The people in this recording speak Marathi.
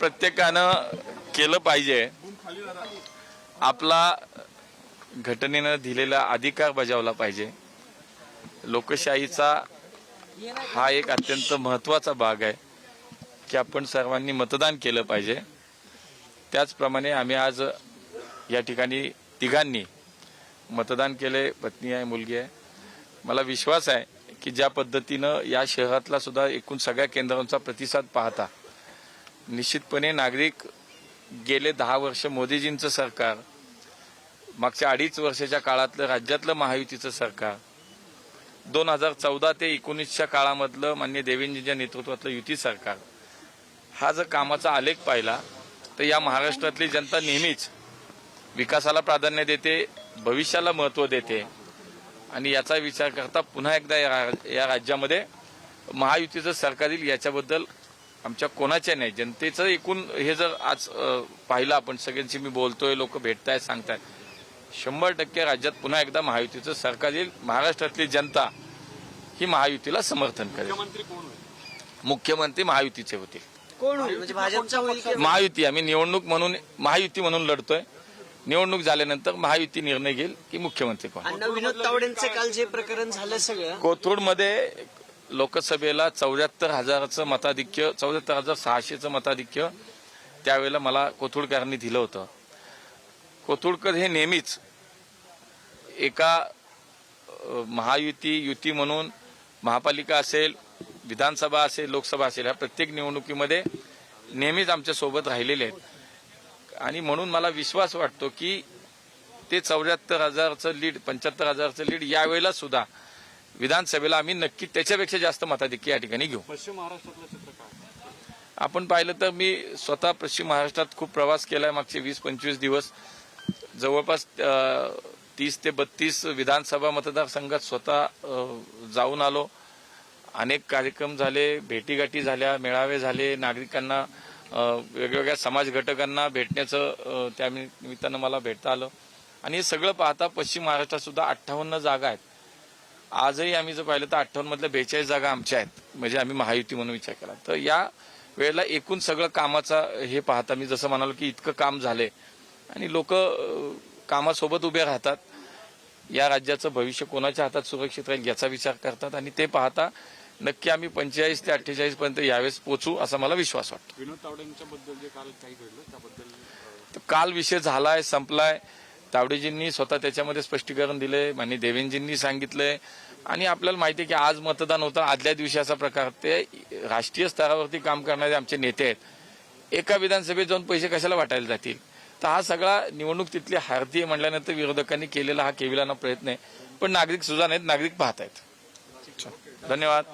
प्रत्येकानं केलं पाहिजे. आपला घटनेनं दिलेला अधिकार बजावला पाहिजे. लोकशाहीचा हा एक अत्यंत महत्त्वाचा भाग आहे की आपण सर्वांनी मतदान केलं पाहिजे. त्याचप्रमाणे आम्ही आज या ठिकाणी तिघांनी मतदान केले पत्नी आहे मुलगी आहे. मला विश्वास आहे की ज्या पद्धतीनं या शहरातला सुद्धा एकूण सगळ्या केंद्रांचा प्रतिसाद पाहता निश्चितपणे नागरिक गेले दहा वर्ष मोदीजींचं सरकार मागच्या अडीच वर्षाच्या काळातलं राज्यातलं महायुतीचं सरकार दोन हजार चौदा ते एकोणीसच्या काळामधलं मान्य देवेंद्रजींच्या नेतृत्वातलं युती सरकार हा जर कामाचा आलेख पाहिला तर या महाराष्ट्रातली जनता नेहमीच विकासाला प्राधान्य देते भविष्याला महत्त्व देते. आणि याचा विचार करता पुन्हा एकदा या रा- या राज्यामध्ये महायुतीचं सरकार येईल याच्याबद्दल आमच्या कोणाच्या नाही. जनतेचं एकूण हे जर आज पाहिलं आपण सगळ्यांशी मी बोलतोय लोक भेटतायत सांगतायत. शंभर टक्के राज्यात पुन्हा एकदा महायुतीचं सरकार येईल. महाराष्ट्रातली जनता ही महायुतीला समर्थन करेल. मुख्यमंत्री कोण होईल? मुख्यमंत्री महायुतीचे होतील. कोण होईल? म्हणजे भाजपचा होईल की महायुती आम्ही निवडणूक म्हणून महायुती म्हणून लढतोय. निवडणूक झाल्यानंतर महायुती निर्णय घेईल की मुख्यमंत्री कोण? विनोद तावडेंचे काल जे प्रकरण झालं सगळं कोथरूडमध्ये लोकसभेला चौऱ्याहत्तर हजाराचं मताधिक्य चौऱ्याहत्तर हजार सहाशेचं मताधिक्य त्यावेळेला मला कोथुडकरांनी दिलं होतं. कोथुडकर हे नेहमीच एका महायुती युती म्हणून महापालिका असेल विधानसभा असेल लोकसभा असेल ह्या प्रत्येक निवडणुकीमध्ये नेहमीच आमच्यासोबत राहिलेले आहेत. आणि म्हणून मला विश्वास वाटतो की ते चौऱ्याहत्तर हजारचं लीड पंच्याहत्तर हजारचं लीड यावेळेला सुद्धा विधानसभेला आम्ही नक्की त्याच्यापेक्षा जास्त मताधिक्य या ठिकाणी घेऊ. पश्चिम महाराष्ट्रातलं चित्र काय? आपण पाहिलं तर मी स्वतः पश्चिम महाराष्ट्रात खूप प्रवास केलाय मागचे वीस पंचवीस दिवस. जवळपास तीस ते बत्तीस विधानसभा मतदारसंघात स्वतः जाऊन आलो. अनेक कार्यक्रम झाले भेटीगाठी झाल्या मेळावे झाले. नागरिकांना वेगवेगळ्या समाज घटकांना भेटण्याचं त्या निमित्तानं मला भेटता आलं. आणि हे सगळं पाहता पश्चिम महाराष्ट्रात सुद्धा अठ्ठावन्न जागा आहेत. आजही आम्ही जर पाहिलं तर अठ्ठावन्न मधल्या बेचाळीस जागा आमच्या आहेत. म्हणजे आम्ही महायुती म्हणून विचार केला. तर या वेळेला एकूण सगळं कामाचा हे पाहता मी जसं म्हणालो की इतकं काम झालंय आणि लोक कामासोबत उभे राहतात. या राज्याचं भविष्य कोणाच्या हातात सुरक्षित राहील याचा विचार करतात आणि ते पाहता नक्की आम्ही पंचेचाळीस ते अठ्ठेचाळीस पर्यंत यावेळेस पोचू असा मला विश्वास वाटतो. विनोद तावडेंच्या बद्दल जे काल काही घडलं त्याबद्दल काल विषय झालाय संपलाय. तावडेजींनी स्वतः त्याच्यामध्ये स्पष्टीकरण दिले मान्य देवेंजींनी सांगितलंय. आणि आपल्याला माहिती आहे की आज मतदान होतं आदल्या दिवशी असा प्रकार. ते राष्ट्रीय स्तरावरती काम करणारे आमचे नेते आहेत. एका विधानसभेत जाऊन पैसे कशाला वाटायला जातील? तर हा सगळा निवडणूक तिथली हारती म्हणल्यानंतर विरोधकांनी केलेला हा केविलाना प्रयत्न आहे. पण नागरिक सुजाण आहेत नागरिक पाहत आहेत धन्यवाद.